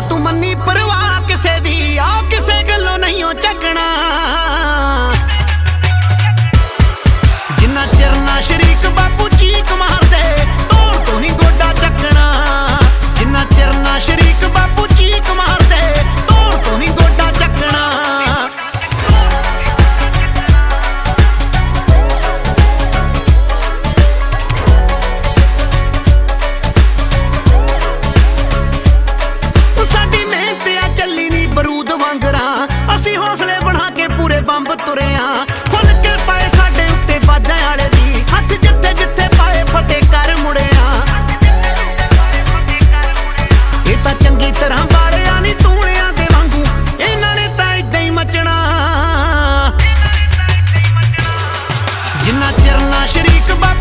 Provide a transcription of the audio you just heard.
ਨਾ ਤੂੰ ਮੰਨੀ ਪਰਵਾਹ ਬੰਬ ਤੁਰਿਆ। ਖੁੱਲ ਕੇ ਪਾਏ ਸਾਡੇ ਉੱਤੇ ਬਾਜਾਂ ਵਾਲੇ ਦੀ। ਹੱਥ ਜਿੱਥੇ ਜਿੱਥੇ ਪਾਏ ਫਟੇ ਕਰ ਮੁੜਿਆ। ਇਹ ਤਾਂ ਚੰਗੀ ਤਰ੍ਹਾਂ ਬਾਲਿਆ ਨਹੀਂ ਤੂਣਿਆਂ ਦੇ ਵਾਂਗੂ। ਇਹਨਾਂ ਨੇ ਤਾਂ ਇਦਾਂ ਹੀ ਮਚਣਾ। ਜਿੰਨਾ ਚਿਰ ਨਾ ਸ਼ਰੀਕ ਬਾਪ